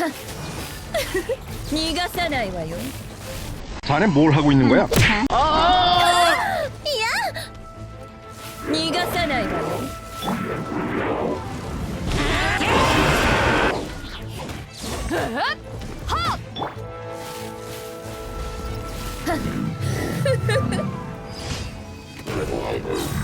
逃がさないわよ 자네 뭘 하고 있는 거야? 逃がさないわよや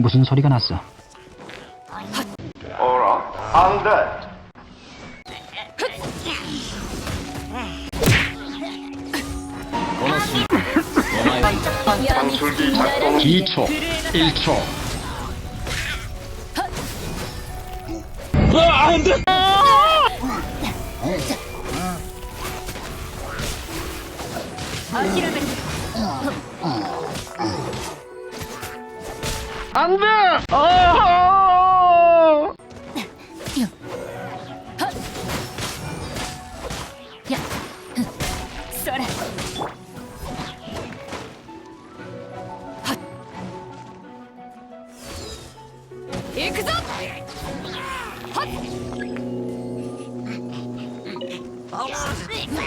무슨 소리가 났어? 어라, 안 돼. 방출기 작동 2초, 1초. 안 돼! 아! 안 돼! 어!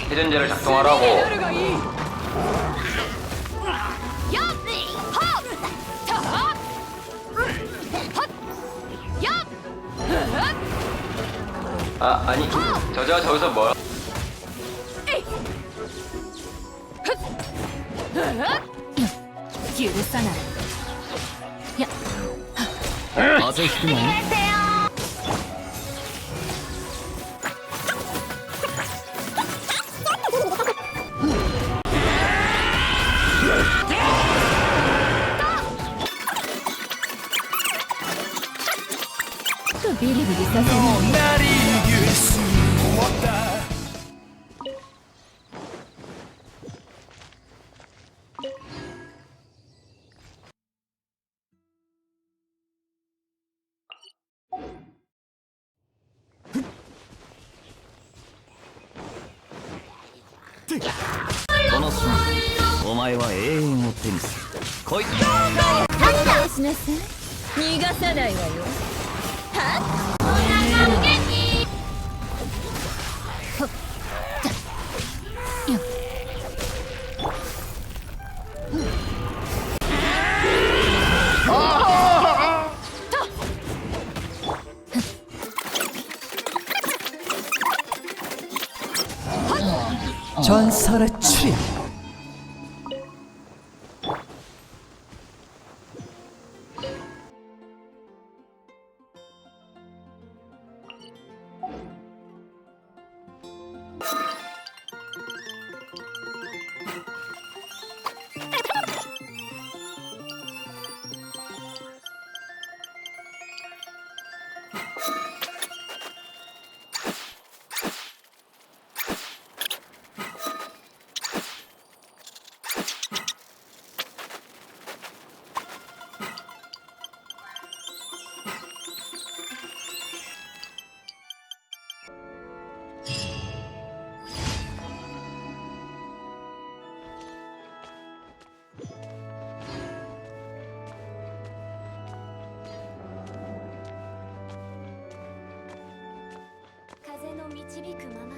회전제를 작동하라고. 아 아니 저자가 저기서 뭘? 許さないや風邪ひくの ビリビリさせない逃がさないわよ。 전설의 추리 導くまま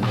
に。